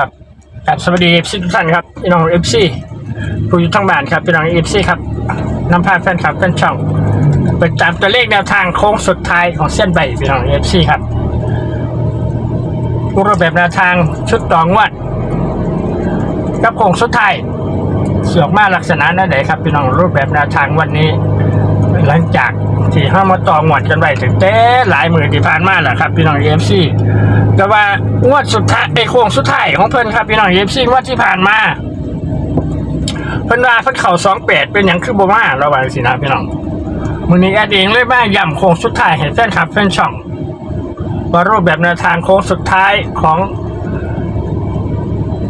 ครับครับสวัสดีเอฟซีทุกท่านครับพี่น้องเอฟซีผู้อยู่ทั้งบ้านครับพี่น้องเอฟซีครับนำพาแฟนคลับแฟนช่องไปตามตัวเลขแนวทางโค้งสุดท้ายของเส้นใบพี่น้องเอฟซีครับรูปแบบแนวทางชุดต่องวัดกับโค้งสุดท้ายเสือกมาลักษณะนั่นไหนครับพี่น้องรูปแบบแนวทางวันนี้ หลังจากที่ห้ามาต่องวดกันไว้ถึงแต่หลายหมื่นที่ผ่านมาแหละครับ พี่น้องเอฟซี แต่ว่างวดสุดท้ายไอ้โค้งสุดท้ายของเพิ่นครับพี่น้องเอฟซีงวดที่ผ่านมาเพิ่นว่าเพิ่นเข่าสองแปดเป็นอย่างคือบ่มาระหว่างสินะพี่น้องมือนี้แอดเองเลยมาย้ำโค้งสุดท้ายให้แฟนคลับแฟนช่องว่ารูปแบบแนวทางโค้งสุดท้ายของ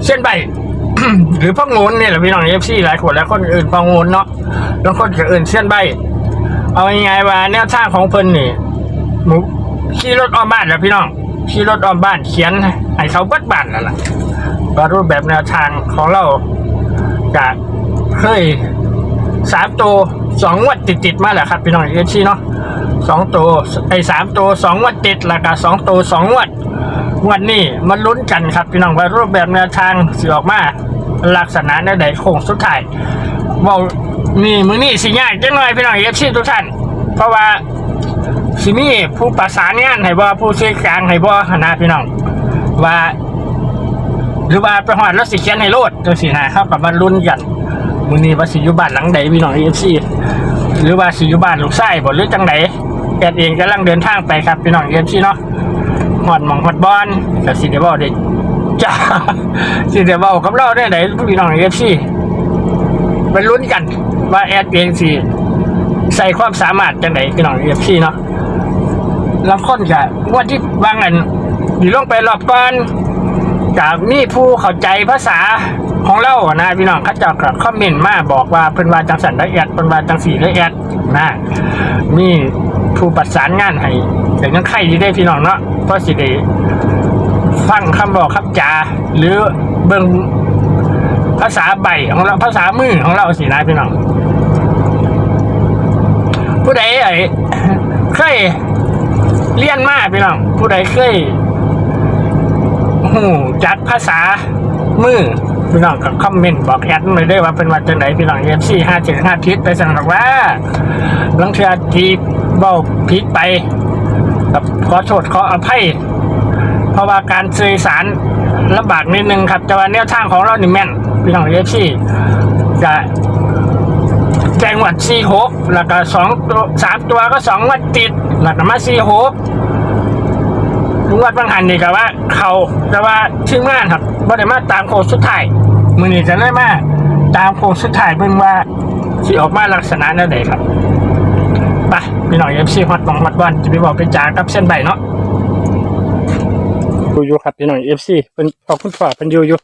เส้นใบหรือพ่องูนเนี่ยแหละพี่น้องเอฟซีหลายคนแล้วคนอื่นพ่องูนเนาะบางคนอื่นเส้นใบ เอาง่ายๆว่าแนวทางของเพิ่นนี่หมูขี่รถอ้อมบ้านแล้วพี่น้อง ขี่รถออมบ้านเขียนให้เขาเบิดบ้านนั่นแหละก็รูปแบบแนวทางของเราจะเคยสามตัวสองวัดติดๆมาแหละครับพี่น้องเอฟซีเนาะสองตัวไอ้สามตัวสองวัดติดแล้วก็สองตัวสองวัดวันนี้มาลุ้นกันครับพี่น้องว่ารูปแบบแนวทางสิออกมาลักษณะในใดโค้งสุดท้ายว่านี่มือนี่สิยากจังหน่อยพี่น้องเอฟซีทุกท่านเพราะว่า สิมีผู้ประสานงานให้บ่ผู้สื่อกลางให้บ่นะพี่น้อง ว่า หรือว่าไปหอดแล้วสิเขียนให้โลดจังซี่นะครับกับมันลุ้นกันมื้อนี้ว่าสิอยู่บ้านหลังใดพี่น้องเอฟซีหรือว่าสิอยู่บ้านลูกชายบ่หรือจังไดแอดเองกำลังเดินทางไปครับพี่น้องเอฟซีเนาะหอดหมองหอดบอนก็สิได้เว้าได้จ้าสิได้เว้ากับเราได้ไดพี่น้องเอฟซีไปลุ้นกันว่าแอดเองสิใส่ความสามารถจังไหนพี่น้องเอฟซีเนาะ ลำค้นกะว่าที่บางอันอยู่ลงไปรอบก่อนกับมีผู้เข้าใจภาษาของเราอะนะพี่น้องเขาเจะคอมเมนต์มาบอกว่าเพิ่นว่าจังสันละเอียดเพิ่นว่าจังสีละเอียดนะมีผู้ประสานงานให้แต่ยังไข่ดีได้พี่น้องเนาะเพราะสิได้ฟังคำบอกคำจาหรือเบิ่งภาษาใบของเราภาษามือของเราสินะพี่น้องผู้ใดไอ้เคย เรียนมาพี่น้องผู้ใดเคยหูจักภาษามือพี่น้องก็คอมเมนต์บอกแอดมาได้ว่าเป็นวันจังไหนพี่น้องเอฟซีห้าเจ็ดห้าทิศไปสั่งบอกว่าลังเทือทีเบ้าพิษไปกับขอโทษขออภัย เพราะว่าการสื่อสารลำบากนิดนึงครับแต่ว่าแนวทางของเรานี่แม่นพี่น้องเอฟซีจะ แจ้งวัดสี่หกแล้วก็สองตัวสามตัวก็สองวัดติดแล้วก็มาสี่หกลุงวัดบางหันนี่ก็ว่า เขาแต่ว่าชื่อม่านครับบ่ได้มาตามโค้งสุดท้ายมือนี้จะได้มาตามโค้งสุดท้ายเบิ่งว่าที่ออกมาลักษณะนั่นใดครับไปพี่น้องเอฟซีฮอตบองฮอตบอลจะไปบอกไปจากับเส้นใบเนาะดูอยู่ครับพี่น้องเอฟซีเป็นพอคุณพ่อเป็นอยู่อยู่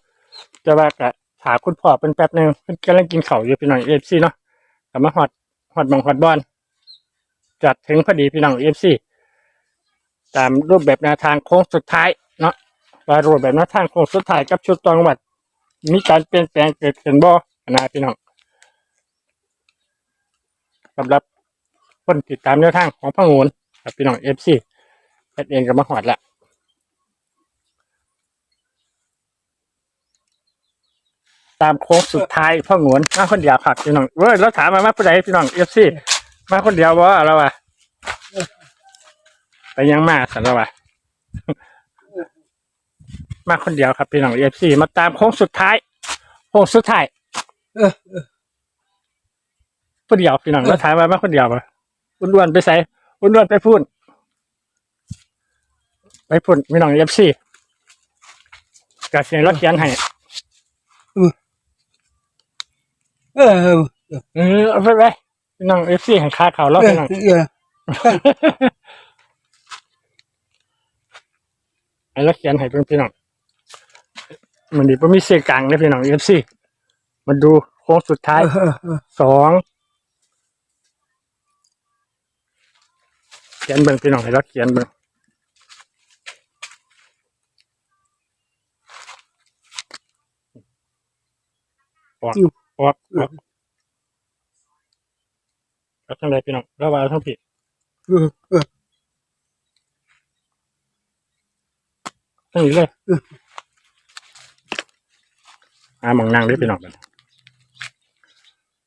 แต่ว่ากะถามคุณพ่อเป็นแป๊บหนึงเพิ่นกำลังกินเข้าอยู่พี่น้องเอฟซีเนาะ มาฮอดฮอดบังฮอดบอลจัดถึงพอดีพี่น้องเอฟซีตามรูปแบบแนวทางโค้งสุดท้ายเนาะว่ารูปแบบแนวทางโค้งสุดท้ายกับชุดตองวัด มีการเปลี่ยนแปลงเกิดขึ้นบ่นะพี่น้องสำหรับคนติดตามแนวทางของพระงูนครับพี่น้องเอฟซีเองก็มาฮอดละ ตามโค้งสุดท้ายพ่อหงวนมาคนเดียวครับพี่น้องเว้ยแล้วถามมามาผู้ใดพี่น้องเอฟซีมาคนเดียวบ่เราอะไปยังมาสันเราอะมาคนเดียวครับพี่น้องเอฟซีมาตามโค้งสุดท้ายโค้งสุดท้ายเออเออผู้เดียวพี่น้องแล้วถามมามาคนเดียวปะอ้วนไปใส่อ้วนไปพูดไปพูดพี่น้องเอฟซีกระเสียงรถเขียนให้ เออเออเออเอาไปไปพี่น้องเอฟซีให้ค่าเขาวเราเอพี่น้องอไอ้แล้วเขียนให้เพื่อนพี่น้องมันดีว่ามีเสียงกลางนะพี่น้องเอฟซีมาดูโค้งสุดท้ายเออเออสองเขียนเบิ่งพี่น้องให้เราเขียนเบิ่งออก ออกออกเอาทั้งใดพี่น้องระหว่างทั้งผิดเออเออทั้งนี้เลยอ่าหมองนั่งได้พี่น้องกัน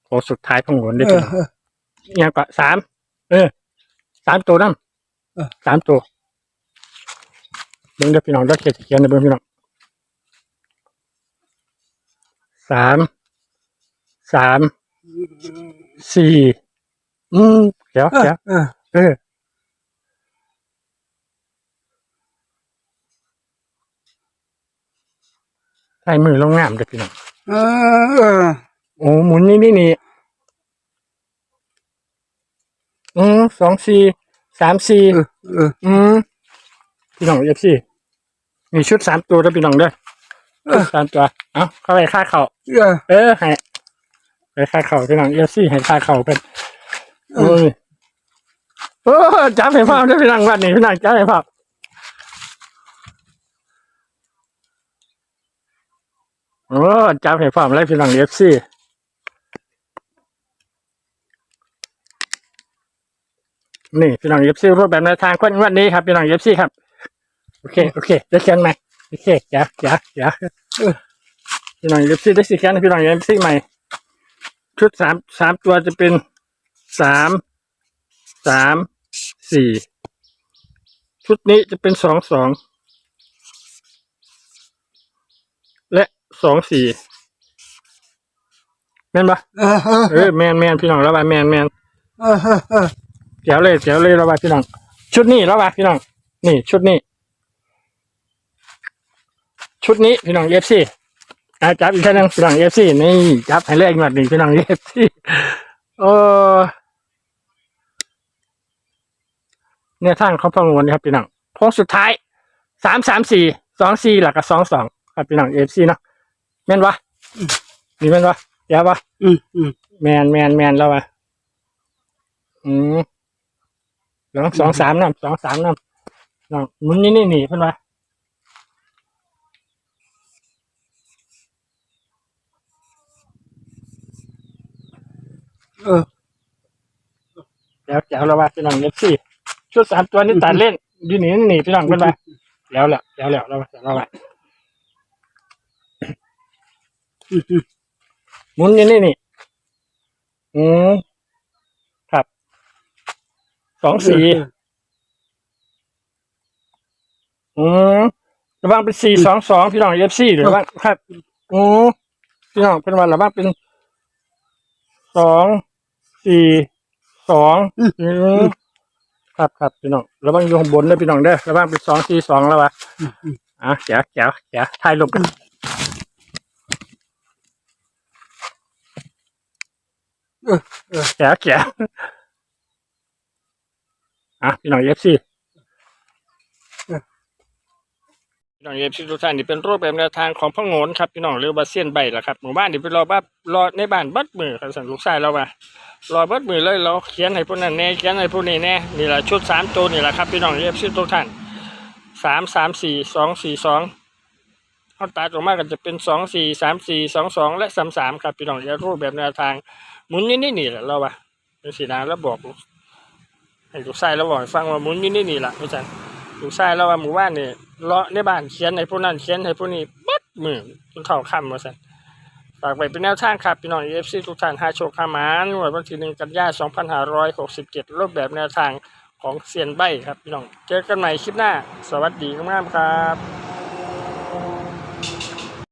โค้งสุดท้ายของหนได้เอพี่อน้องเออยังก็สามเออสามตัวนั่นเออสามตัวเบิ่งเด้อพี่น้องเด้อเขียนเขียนในเบิ่งพี่น้องสาม สามสี่อืมเดี๋ยวเออเดี๋ยวเออเออใส่มือลงงามเด้อพี่น้องเออเออโอ้หมุนนี่นี่นี่อืมสองสี่สามสี่เออเอออืมพี่น้องเอฟซีมีชุดสามตัวแล้วพี่น้องเด้อเออชุดสามตัว เอาเข้าไปค่าเข่าเออ เออให้ ไปค่าเข่าพี่น้องเอฟซีให้ค่าเข่าเป็นเออโอ้ยโอ้จับให้พ่อได้อพี่น้องวันนี้พี่น้องจับให้พ่อโอ้จับให้พ่อแล้วพี่น้องเอฟซีนี่พี่น้องเอฟซีรูปแบบแนวทางคนวันนี้ครับพี่น้องเอฟซีครับโอเคโอเคได้เขียนไหมโอเคเดี๋ยวเดี๋ยวเดี๋ยวเออพี่น้องเอฟซีได้สิเขียนให้พี่น้องเอฟซีใหม่ ชุดสามสามตัวจะเป็นสามสามสี่ชุดนี้จะเป็นสองสองและสองสี่แม่นปะเออเออเออแมนแมนพี่น้องระบายแมนแมนเออเออเจ๋วเลยเจ๋วเลยระบายพี่น้อง ชุดนี้ระบายพี่น้อง นี่ชุดนี้ ชุดนี้พี่น้องเอฟซี อาจับอีกท่านหนึงพี่น้องเอฟซีนี่จับให้เลขหมดนี่พี่น้องเอฟซีเออเนี่ยทางเขาประมวลครับพี่น้องโค้งสุดท้ายสามสามสี่สองสี่หลักกับสองสองครับพี่น้องเอฟซีเนาะแม่นวะนี่แม่นวะเดี๋ยววะอืมอืมแมนแมนแมนแล้ววะอืมสองสองสามน้ำสองสามน้ำน้องมึงนี่นี่หนีเพิ่นวะ เออเดี๋ยวเดี๋วราว่าพี่น้องเอฟซีชุดสามตัวนี่ตัดเล่นยูหนีนี่หนีพี่น้องเพิ่นวะแล้วแหละแล้วแหละเราว่าเราว่าอืมอืมหมุนนี่นี่นี่อืมครับสองสี่อืมระวังเป็นสี่สองสองพี่น้องเอฟซีหรือว่าครับอืมพี่น้องเป็นวันระวังเป็นสอง สี่สองอืมครับครับพี่น้องระวังอยู่ข้างบนเด้อพี่น้องเด้อระวังเป็นสองสี่สองแล้ววะอืมอืมอะแจ๋วแจ๋วแจ๋วถ่ายรูปกันเออเออแจ๋วแจ๋วอะพี่น้องเอฟซี พี่น้องเอฟซีทุกท่านนี่เป็นรูปแบบแนวทางของพ่อโงนครับพี่น้องเรียกว่าเซียนใบละครับหมู่บ้านนี่ไปรอบ้ารอในบ้านบัดมือครับสั่งลูกชายเราว่ารอบัดมือเลยเราเขียนให้พวกนั้นแน่เขียนให้พวกนี้แน่นี่แหละชุดสามตัวนี่แหละครับพี่น้องเอฟซีทุกท่านสามสามสี่สองสี่สองเขาตัดออกมาก็จะเป็นสองสี่สามสี่สองสองและสามสามครับพี่น้องจะรูปแบบแนวทางหมุนนี่นี่นี่แหละเราว่าเป็นสีนาแล้วบอกให้ลูกชายเราบอกฟังว่าหมุนนี่นี่นี่แหละพี่จัน ลูกชายเราว่าหมู่บ้านนี่เลาะในบ้านเขียนให้ผู้นั้นเขียนให้ผู้นี้บัดมือจนเท่าคำว่าสันฝากไว้เป็นแนวทางครับพี่น้องเอฟซีทุกท่านหาโชคหามานงวนวันที่หนึ่งกันยาสองพันห้าร้อยหกสิบเจ็ดรูปแบบแนวทางของเซียนใบครับพี่น้อง เจอกันใหม่คลิปหน้า สวัสดีมากๆครับ